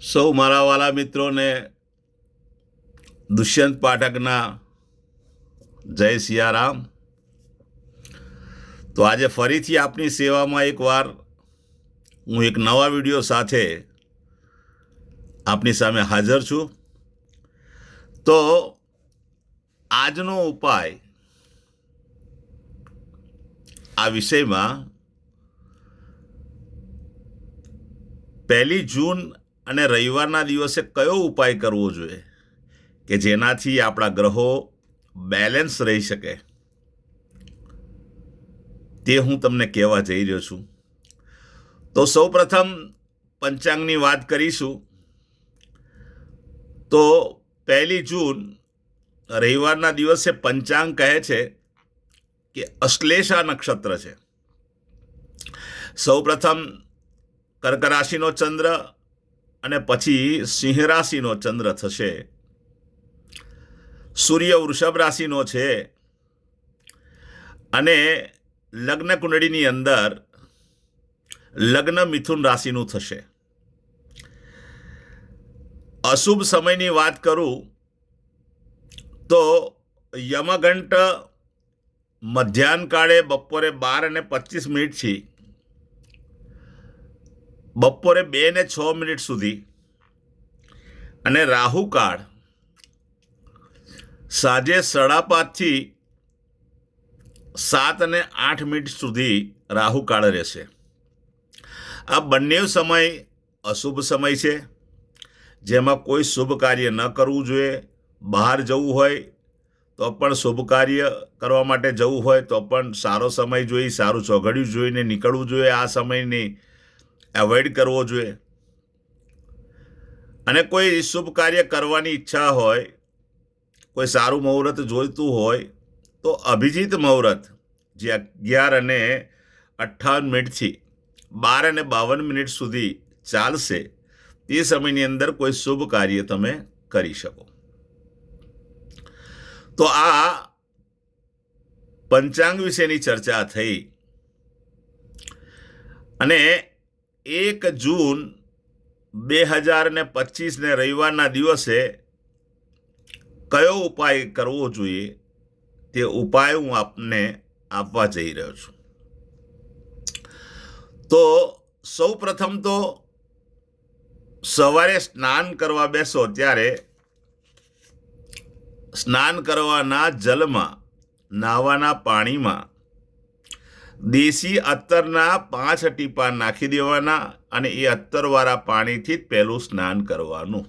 સૌ મારા વાલા મિત્રોને દુષ્યંત પાઠકના જય સિયારામ. તો આજે ફરીથી આપની સેવામાં એકવાર હું એક નવા વીડિયો સાથે આપની સામે હાજર છું. તો આજનો ઉપાય આ વિષયમાં પહેલી જૂન અને રવિવારના દિવસે કયો ઉપાય કરવો જોઈએ કે જેનાથી આપણા ગ્રહો બેલેન્સ રહી શકે? તે હું તમને કહેવા જઈ રહ્યો છું. તો સૌપ્રથમ પંચાંગની વાત કરીશું. તો પહેલી જૂન રવિવારના દિવસે પંચાંગ કહે છે કે અશ્લેષા નક્ષત્ર છે. સૌપ્રથમ કર્ક રાશિનો ચંદ્ર અને પછી સિંહ રાશિનો ચંદ્ર થશે. સૂર્ય વૃષભ રાશિનો છે. અને લગ્ન કુંડળીની અંદર લગ્ન મિથુન રાશિનું થશે. અશુભ સમયની વાત કરું તો યમઘંટ મધ્યાહન કાળે બપોરે બાર અને પચીસ મિનિટથી બપોરે બે ને છ મિનિટ સુધી. અને રાહુકાળ સાંજે સાડા પાંચથી સાત અને આઠ મિનિટ સુધી રાહુકાળ રહેશે. આ બંને સમય અશુભ સમય છે. જેમાં કોઈ શુભ કાર્ય ન કરવું જોઈએ. બહાર જવું હોય તો પણ શુભ કાર્ય કરવા માટે જવું હોય તો પણ સારો સમય જોઈ, સારું ચોઘડિયું જોઈને નીકળવું જોઈએ આ સમયની. એવોઇડ કરવો જોઈએ. અને કોઈ શુભ કાર્ય કરવાની ઈચ્છા હોય, કોઈ સારું મુહૂર્ત જોઈતું હોય, તો અભિજીત મુહૂર્ત જે અગિયાર અને અઠ્ઠાવન મિનિટથી બાર અને બાવન મિનિટ સુધી ચાલશે, તે સમયની અંદર કોઈ શુભ કાર્ય તમે કરી શકો. તો આ પંચાંગ વિશેની ચર્ચા થઈ. અને એક જૂન બે હજાર ને પચીસને રવિવારના દિવસે કયો ઉપાય કરવો જોઈએ? તે ઉપાય હું આપને આપવા જઈ રહ્યો છું. તો સૌ પ્રથમ તો સવારે સ્નાન કરવા બેસો ત્યારે સ્નાન કરવાના જલમાં, નાવાના પાણીમાં દેશી અત્તરના પાંચ ટીપા નાખી દેવાના અને એ અત્તરવાળા પાણીથી જ પહેલું સ્નાન કરવાનું.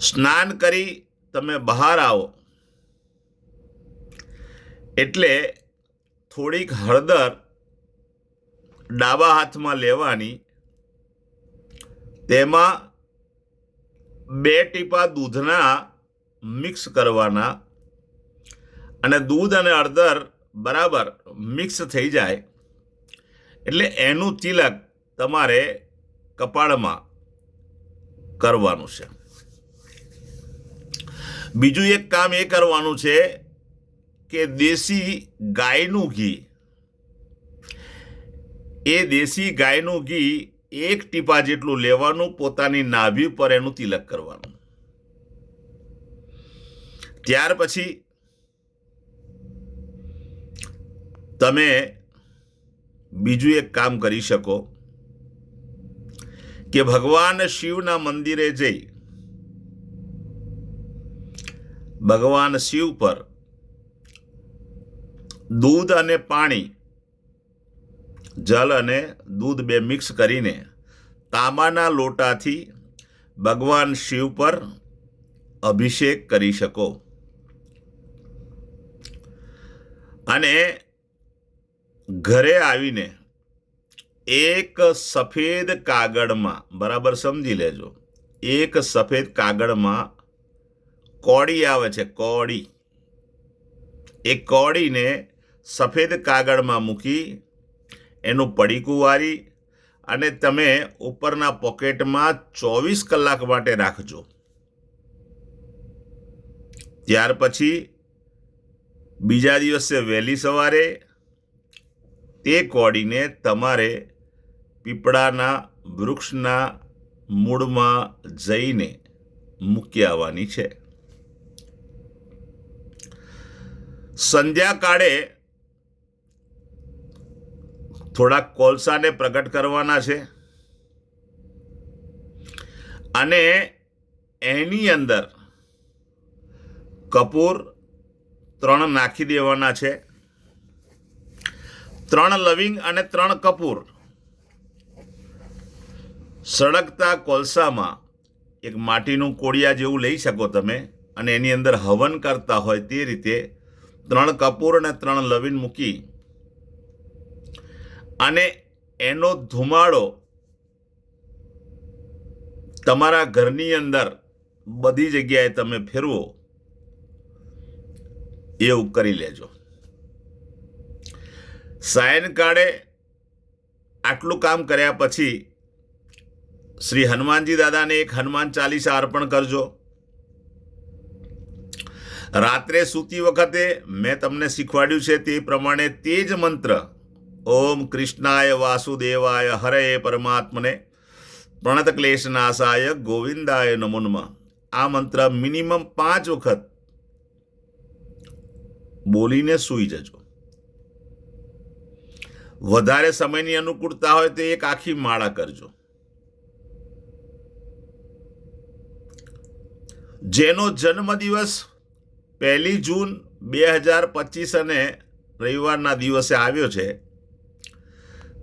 સ્નાન કરી તમે બહાર આવો. એટલે થોડીક હળદર ડાબા હાથમાં લેવાની. તેમાં બે ટીપા દૂધના મિક્સ કરવાના. અને દૂધ અને હળદર બરાબર મિક્સ થઈ જાય. એટલે એનું તિલક તમારે કપાળમાં કરવાનું છે. બીજું એક કામ એ કરવાનું છે કે દેશી ગાયનું ઘી, એ દેશી ગાયનું ઘી એક ટીપા જેટલું લેવાનું, પોતાની નાભી પર એનું તિલક કરવાનું. ત્યાર પછી તમે બીજું એક કામ કરી શકો કે ભગવાન શિવના મંદિરે જઈ ભગવાન શિવ પર દૂધ અને પાણી, જલ અને દૂધ બે મિક્સ કરીને તાંબાના લોટાથી ભગવાન શિવ પર અભિષેક કરી શકો. અને ઘરે આવીને એક સફેદ કાગળમાં, બરાબર સમજી લેજો, એક સફેદ કાગળમાં કોડી આવે છે, કોડી. એ કોડીને સફેદ કાગળમાં મૂકી, એનું પડીકું વારી અને તમે ઉપરના પોકેટમાં ચોવીસ કલાક માટે રાખજો. ત્યાર પછી બીજા દિવસે વહેલી સવારે તે કોડીને તમારે પીપળાના વૃક્ષના મૂળમાં જઈને મૂકી આવવાની છે. સંધ્યાકાળે થોડાક કોલસાને પ્રગટ કરવાના છે અને એની અંદર કપૂર ત્રણ નાખી દેવાના છે. ત્રણ લવિંગ અને ત્રણ કપૂર. સળગતા કોલસામાં એક માટીનું કોળિયા જેવું લઈ શકો તમે અને એની અંદર હવન કરતા હોય તે રીતે ત્રણ કપૂર અને ત્રણ લવિંગ મૂકી અને એનો ધુમાડો તમારા ઘરની અંદર બધી જગ્યાએ તમે ફેરવો, એવું કરી લેજો. સાયનકાળે આટલું કામ કર્યા પછી શ્રી હનુમાનજી દાદાને એક હનુમાન ચાલીસા અર્પણ કરજો. રાત્રે સૂતી વખતે મેં તમને શીખવાડ્યું છે તે પ્રમાણે તે જ મંત્ર, ઓમ કૃષ્ણાય વાસુદેવાય હરે પરમાત્મને પ્રણત ક્લેશનાશાય ગોવિંદાય નમોનમાં આ મંત્ર મિનિમમ પાંચ વખત બોલીને સૂઈ જજો. વધારે સમયની અનુકૂળતા હોય તો એક આખી માળા કરજો. જેનો જન્મદિવસ પહેલી જૂન બે હજાર પચીસ અને રવિવારના દિવસે આવ્યો છે,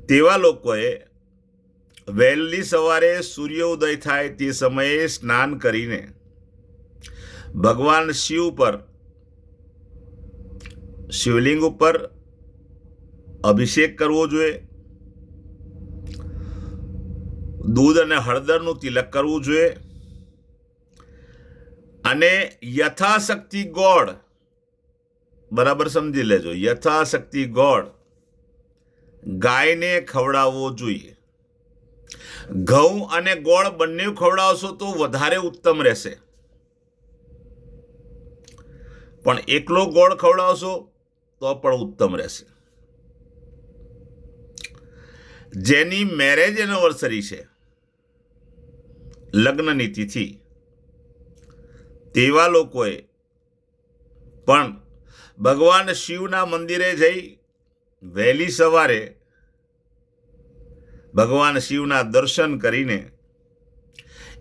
તેવા લોકોએ વહેલી સવારે સૂર્યોદય થાય તે સમયે સ્નાન કરીને ભગવાન શિવ પર શિવલિંગ ઉપર અભિષેક કરવો જોઈએ. દૂધ અને હળદરનું તિલક કરવું જોઈએ. અને યથાશક્તિ ગોળ, બરાબર સમજી લેજો, યથાશક્તિ ગોળ ગાયને ખવડાવવો જોઈએ. ઘઉં અને ગોળ બંને ખવડાવશો તો વધારે ઉત્તમ રહેશે. પણ એકલો ગોળ ખવડાવશો તો પણ ઉત્તમ રહેશે. જેની મેરેજ એનિવર્સરી છે. લગ્નની તિથિ. તેવા લોકોએ પણ ભગવાન શિવના મંદિરે જઈ વહેલી સવારે ભગવાન શિવના દર્શન કરીને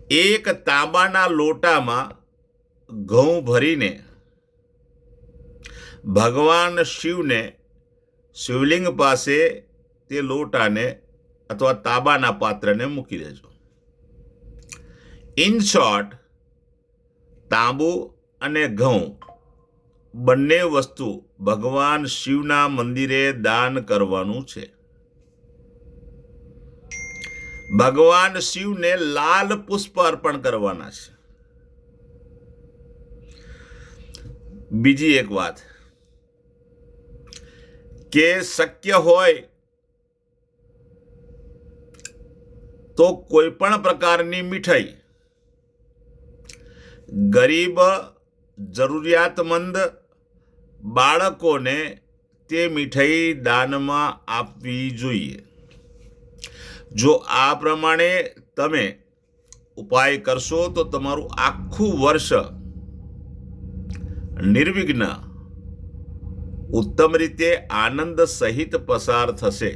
એક તાંબાના લોટામાં ઘઉં ભરીને ભગવાન શિવને શિવલિંગ પાસે તે લોટાને અથવા તાંબાના પાત્રને મૂકી દેજો. ઇન શોર્ટ તાંબુ અને ઘઉં બંને વસ્તુ ભગવાન શિવના મંદિરે દાન કરવાનું છે. ભગવાન શિવને લાલ પુષ્પ અર્પણ કરવાના છે. બીજી એક વાત. કે શક્ય હોય તો કોઈ પણ પ્રકારની મીઠાઈ. ગરીબ, જરૂરિયાતમંદ બાળકોને તે મીઠાઈ દાનમાં આપવી જોઈએ. જો આ પ્રમાણે તમે ઉપાય કરશો તો તમારું આખું વર્ષ નિર્વિઘ્ન, ઉત્તમ રીતે આનંદ સહિત પસાર થશે.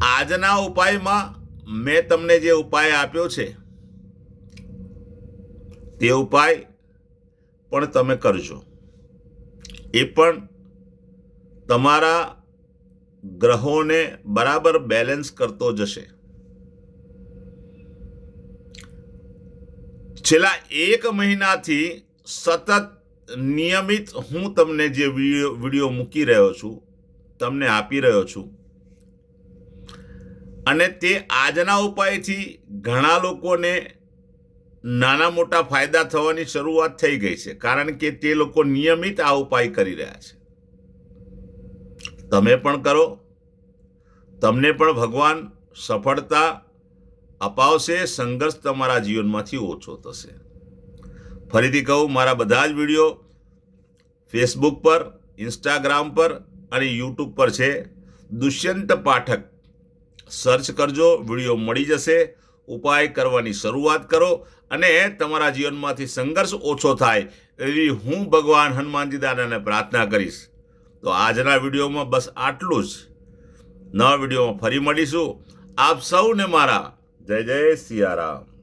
આજના ઉપાયમાં મેં તમને જે ઉપાય આપ્યો છે, તે ઉપાય પણ તમે કરજો. એ પણ તમારા ગ્રહોને બરાબર બેલેન્સ કરતો જશે. છેલ્લા એક મહિનાથી સતત નિયમિત હું તમને જે વીડિયો મૂકી રહ્યો છું, તમને આપી રહ્યો છું અને તે આજના ઉપાયથી ઘણા લોકોને નાના મોટા ફાયદા થવાની શરૂઆત થઈ ગઈ છે. કારણ કે તે લોકો નિયમિત આ ઉપાય કરી રહ્યા છે. તમે પણ કરો. તમને પણ ભગવાન સફળતા અપાવશે. સંઘર્ષ તમારા જીવનમાંથી ઓછો થશે. ફરીથી કહું, મારા બધા જ વીડિયો ફેસબુક પર ઇન્સ્ટાગ્રામ પર અને યુટ્યુબ પર છે. દુષ્યંત પાઠક સર્ચ કરજો, વીડિયો મળી જશે. ઉપાય કરવાની શરૂઆત કરો અને તમારા જીવનમાંથી સંઘર્ષ ઓછો થાય એવી હું ભગવાન હનુમાનજી દાદાને પ્રાર્થના કરીશ. તો આજના વિડીયોમાં બસ આટલું જ. નવા વિડીયોમાં ફરી મળીશું. આપ સૌને મારા. જય જય સિયારામ.